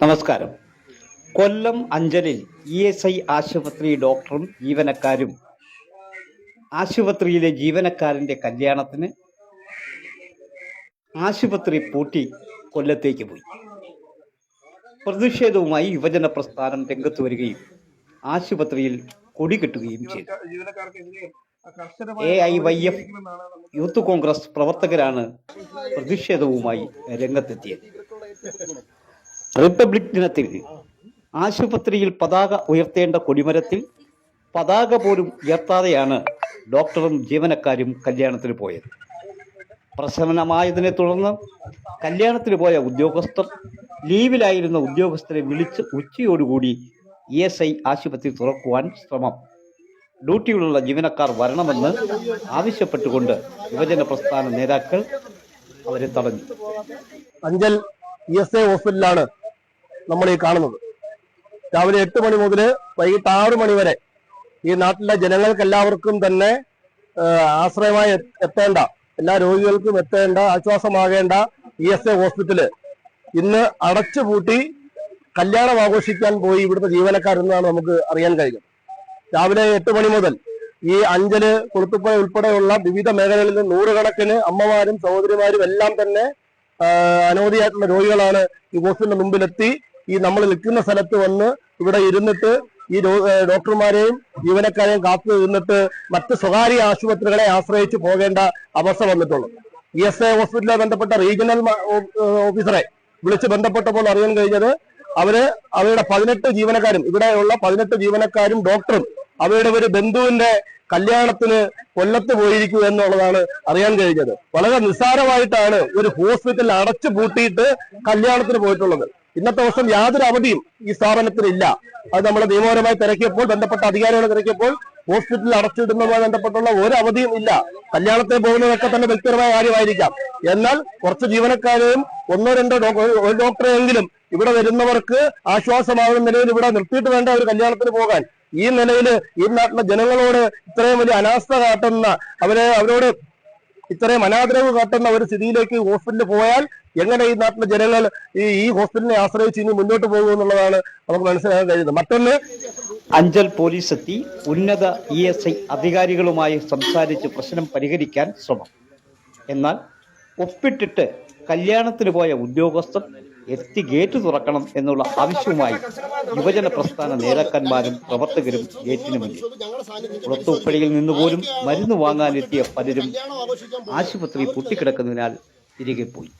നമസ്കാരം. കൊല്ലം അഞ്ചലിൽ E S I ആശുപത്രി ഡോക്ടറും ജീവനക്കാരും ആശുപത്രിയിലെ ജീവനക്കാരന്റെ കല്യാണത്തിന് ആശുപത്രി പൂട്ടി കൊല്ലത്തേക്ക് പോയി. പ്രതിഷേധവുമായി യുവജന പ്രസ്ഥാനം രംഗത്ത് വരികയും ആശുപത്രിയിൽ കൊടികെട്ടുകയും ചെയ്തു. A I Y F Youth Congress പ്രവർത്തകരാണ് പ്രതിഷേധവുമായി രംഗത്തെത്തിയത്. റിപ്പബ്ലിക് ദിനത്തിൽ ആശുപത്രിയിൽ പതാക ഉയർത്തേണ്ട കൊടിമരത്തിൽ പതാക പോലും ഉയർത്താതെയാണ് ഡോക്ടറും ജീവനക്കാരും കല്യാണത്തിന് പോയത്. പ്രശമനമായതിനെ തുടർന്ന് കല്യാണത്തിന് പോയ ഉദ്യോഗസ്ഥർ ലീവിലായിരുന്ന ഉദ്യോഗസ്ഥരെ വിളിച്ച് ഉച്ചയോടുകൂടി ഇ എസ് ഐ ആശുപത്രി തുറക്കുവാൻ ശ്രമം. ഡ്യൂട്ടിയിലുള്ള ജീവനക്കാർ വരണമെന്ന് ആവശ്യപ്പെട്ടുകൊണ്ട് യുവജന പ്രസ്ഥാന നേതാക്കൾ അവരെ തടഞ്ഞു. അഞ്ചൽ ഇ എസ് ഐ ഹോസ്പിറ്റലിലാണ് നമ്മൾ ഈ കാണുന്നത്. രാവിലെ എട്ട് മണി മുതൽ വൈകിട്ട് ആറ് മണി വരെ ഈ നാട്ടിലെ ജനങ്ങൾക്ക് എല്ലാവർക്കും തന്നെ ആശ്രയമായി എത്തേണ്ട എല്ലാ രോഗികൾക്കും എത്തേണ്ട ആശ്വാസമാകേണ്ട ഇ എസ് എ ഹോസ്പിറ്റൽ ഇന്ന് അടച്ചുപൂട്ടി കല്യാണം ആഘോഷിക്കാൻ പോയി ഇവിടുത്തെ ജീവനക്കാരെന്നാണ് നമുക്ക് അറിയാൻ കഴിയുന്നത്. രാവിലെ എട്ട് മണി മുതൽ ഈ അഞ്ചൽ കൊളുത്തുപ്പുഴ ഉൾപ്പെടെയുള്ള വിവിധ മേഖലകളിൽ നിന്ന് നൂറുകണക്കിന് അമ്മമാരും സഹോദരിമാരും എല്ലാം തന്നെ അനവധിയായിട്ടുള്ള രോഗികളാണ് ഈ ഹോസ്പിറ്റലിന്റെ മുമ്പിലെത്തി ഈ നമ്മൾ നിൽക്കുന്ന സ്ഥലത്ത് വന്ന് ഇവിടെ ഇരുന്നിട്ട് ഈ ഡോക്ടർമാരെയും ജീവനക്കാരെയും കാത്തു നിന്നിട്ട് മറ്റ് സ്വകാര്യ ആശുപത്രികളെ ആശ്രയിച്ച് പോകേണ്ട അവസ്ഥ വന്നിട്ടുള്ളൂ. ഇ എസ് എ ഹോസ്പിറ്റലുമായി ബന്ധപ്പെട്ട റീജിയണൽ ഓഫീസറെ വിളിച്ച് ബന്ധപ്പെട്ടപ്പോൾ അറിയാൻ കഴിഞ്ഞത് അവർ അവരുടെ പതിനെട്ട് ജീവനക്കാരും ഇവിടെയുള്ള പതിനെട്ട് ജീവനക്കാരും ഡോക്ടറും അവരുടെ ഒരു ബന്ധുവിന്റെ കല്യാണത്തിന് കൊല്ലത്ത് പോയിരിക്കൂ എന്നുള്ളതാണ് അറിയാൻ കഴിഞ്ഞത്. വളരെ നിസ്സാരമായിട്ടാണ് ഒരു ഹോസ്പിറ്റൽ അടച്ചു പൂട്ടിയിട്ട് കല്യാണത്തിന് പോയിട്ടുള്ളത്. ഇന്നത്തെ ദിവസം യാതൊരു അവധിയും ഈ സ്ഥാപനത്തിനില്ല. അത് നമ്മൾ നിയമപരമായി തിരക്കിയപ്പോൾ ബന്ധപ്പെട്ട അധികാരികളെ തിരക്കിയപ്പോൾ ഹോസ്പിറ്റലിൽ അടച്ചിടുന്നതുമായി ബന്ധപ്പെട്ടുള്ള ഒരു അവധിയും ഇല്ല. കല്യാണത്തെ പോകുന്നതൊക്കെ തന്നെ വ്യക്തിപരമായ കാര്യമായിരിക്കാം. എന്നാൽ കുറച്ച് ജീവനക്കാരെയും ഒന്നോ രണ്ടോ ഒരു ഡോക്ടറെങ്കിലും ഇവിടെ വരുന്നവർക്ക് ആശ്വാസമാകുന്ന നിലയിൽ ഇവിടെ നിർത്തിയിട്ട് വേണ്ട ഒരു കല്യാണത്തിന് പോകാൻ. ഈ നിലയിൽ ഈ നാട്ടിലെ ജനങ്ങളോട് ഇത്രയും വലിയ അനാസ്ഥ കാട്ടുന്ന അവരെ അവരോട് ഇത്രയും അനാദരവ് കാട്ടുന്ന ഒരു സ്ഥിതിയിലേക്ക് ഹോസ്പിറ്റലിൽ പോയാൽ എങ്ങനെ ഈ നാട്ടിലെ ജനങ്ങൾ ഈ ഈ ഹോസ്പിറ്റലിനെ ആശ്രയിച്ച് ഇനി മുന്നോട്ട് പോകും എന്നുള്ളതാണ് നമുക്ക് മനസ്സിലാക്കാൻ കഴിയുന്നത്. മറ്റൊന്ന് അഞ്ചൽ പോലീസ് എത്തി ഉന്നത ഇ എസ് ഐ അധികാരികളുമായി സംസാരിച്ച് പ്രശ്നം പരിഹരിക്കാൻ ശ്രമം. എന്നാൽ ഒപ്പിട്ടിട്ട് കല്യാണത്തിന് പോയ ഉദ്യോഗസ്ഥർ എത്തി ഗേറ്റ് തുറക്കണം എന്നുള്ള ആവശ്യവുമായി യുവജന പ്രസ്ഥാന നേതാക്കന്മാരും പ്രവർത്തകരും ഗേറ്റിന് മുന്നിൽ പുറത്തുപ്പടിയിൽ നിന്നുപോലും മരുന്ന് വാങ്ങാനെത്തിയ പലരും ആശുപത്രി പൊട്ടിക്കിടക്കുന്നതിനാൽ തിരികെ പോയി.